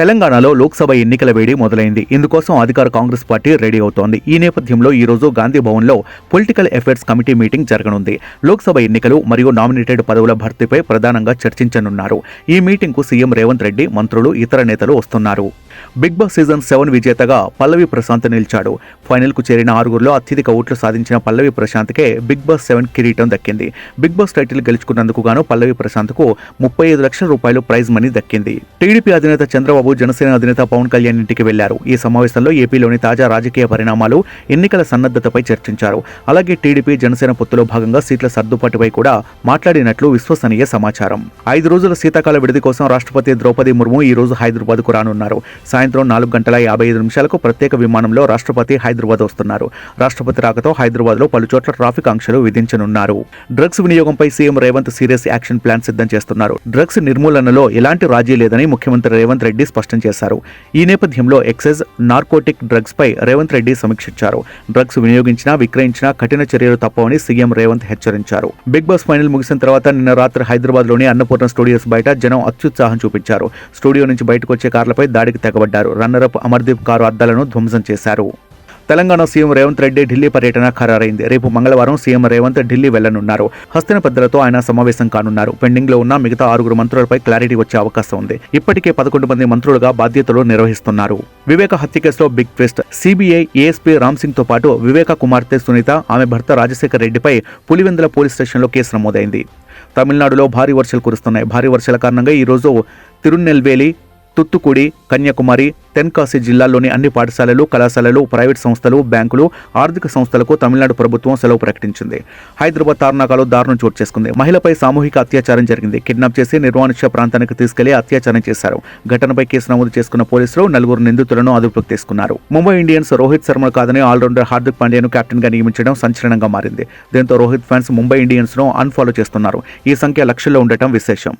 తెలంగాణలో లోక్సభ ఎన్నికల వేడి మొదలైంది. ఇందుకోసం అధికార కాంగ్రెస్ పార్టీ రెడీ అవుతోంది. ఈ నేపథ్యంలో ఈ రోజు గాంధీ భవన్లో పొలిటికల్ అఫైర్స్ కమిటీ మీటింగ్ జరగనుంది. లోక్సభ ఎన్నికలు మరియు నామినేటెడ్ పదవుల భర్తీపై ప్రధానంగా చర్చించనున్నారు. ఈ మీటింగ్కు సీఎం రేవంత్ రెడ్డి మంత్రులు ఇతర నేతలు వస్తున్నారు. బిగ్ బాస్ సీజన్ సెవెన్ విజేతగా పల్లవి ప్రశాంత్ నిలిచాడు. ఫైనల్కు చేరిన ఆరుగురిలో అత్యధిక ఓట్లు సాధించిన పల్లవి ప్రశాంత్కే బిగ్ బాస్ సెవెన్ కిరీటం దక్కింది. బిగ్ బాస్ టైటిల్ గెలుచుకున్నందుకు గాను పల్లవి ప్రశాంత్కు ముప్పై ఐదు లక్షల రూపాయలు ప్రైజ్ మనీ దక్కింది. టీడీపీ అధినేత చంద్రబాబు జనసేన అధినేత పవన్ కళ్యాణ్ ఇంటికి వెళ్ళారు. ఈ సమావేశంలో ఏపీలోని తాజా రాజకీయ పరిణామాలు ఎన్నికల సన్నద్ధతపై చర్చించారు. అలాగే టీడీపీ జనసేన పొత్తులో భాగంగా సీట్ల సర్దుబాటుపై కూడా మాట్లాడినట్లు విశ్వసనీయ సమాచారం. ఐదు రోజుల శీతాకాల విడిది కోసం రాష్ట్రపతి ద్రౌపది ముర్ము ఈ రోజు హైదరాబాద్కు రానున్నారు. సాయంత్రం నాలుగు గంటల యాభై ఐదు నిమిషాలకు ప్రత్యేక విమానంలో రాష్ట్రపతి హైదరాబాద్ వస్తున్నారు. రాష్ట్రపతి రాకతో హైదరాబాద్లో పలు చోట్ల ట్రాఫిక్ ఆంక్షలు విధించనున్నారు. డ్రగ్స్ వినియోగంపై CM Revanth serious action plan సిద్ధం చేస్తున్నారు. డ్రగ్స్ నిర్మూలనలో ఎలాంటి రాజీ లేదని ముఖ్యమంత్రి రేవంత్ రెడ్డి స్పష్టం చేశారు. ఈ నేపథ్యంలో ఎక్సైజ్ నార్కోటిక్ డ్రగ్స్ పై రేవంత్ రెడ్డి సమీక్షించారు. డ్రగ్స్ వినియోగించినా విక్రయించినా కఠిన చర్యలు తప్పవని సీఎం రేవంత్ హెచ్చరించారు. బిగ్ బాస్ ఫైనల్ ముగిసిన తర్వాత నిన్న రాత్రి హైదరాబాద్లోని అన్నపూర్ణ స్టూడియోస్ బయట జనం అత్యుత్సాహం చూపించారు. స్టూడియో నుంచి బయటకు వచ్చే కార్లపై దాడికి తెగబడ్డారు రన్నరప్ అమర్దీప్ కారు అద్దాలను ధ్వంసం చేశారు. తెలంగాణ సీఎం రేవంత్ రెడ్డి ఢిల్లీ పర్యటన ఖరారైంది. రేపు మంగళవారం సీఎం రేవంత్ ఢిల్లీ వెళ్ళనున్నారు హస్తిన పెద్దలతో ఆయన సమావేశం కానున్నారు. పెండింగ్లో ఉన్న మిగతా ఆరుగురు మంత్రులపై క్లారిటీ వచ్చే అవకాశం ఉంది. ఇప్పటికే పదకొండు మంది మంత్రులుగా బాధ్యతలు నిర్వహిస్తున్నారు. వివేక హత్య కేసులో big twist. CBI ASP Ram సింగ్తో పాటు వివేక కుమార్తె సునీత ఆమె భర్త రాజశేఖర్ రెడ్డిపై పులివెందుల పోలీస్ స్టేషన్లో కేసు నమోదైంది. తమిళనాడులో భారీ వర్షాలు కురుస్తున్నాయి. భారీ వర్షాల కారణంగా ఈ రోజు తిరునెల్వేలి తుత్తుకుడి కన్యాకుమారి తెన్కాసి జిల్లాల్లోని అన్ని పాఠశాలలు కళాశాలలు ప్రైవేట్ సంస్థలు బ్యాంకులు ఆర్థిక సంస్థలకు తమిళనాడు ప్రభుత్వం సెలవు ప్రకటించింది. హైదరాబాద్ తార్నాకాలో దారుణం చోటు చేసుకుంది. మహిళపై సామూహిక అత్యాచారం జరిగింది. కిడ్నాప్ చేసి నిర్వాణిక్ష ప్రాంతానికి తీసుకెళ్ళి అత్యాచారం చేశారు. ఘటనపై కేసు నమోదు చేసుకున్న పోలీసులు నలుగురు నిందితులను అదుపులోకి తీసుకున్నారు. ముంబై ఇండియన్స్ రోహిత్ శర్మ కాదని ఆల్రౌండర్ హార్దిక్ పాండ్యాను కెప్టెన్గా నియమించడం సంచలనంగా మారింది. దీంతో రోహిత్ ఫ్యాన్స్ ముంబై ఇండియన్స్ను అన్ఫాలో చేస్తున్నారు. ఈ సంఖ్య లక్షల్లో ఉండటం విశేషం.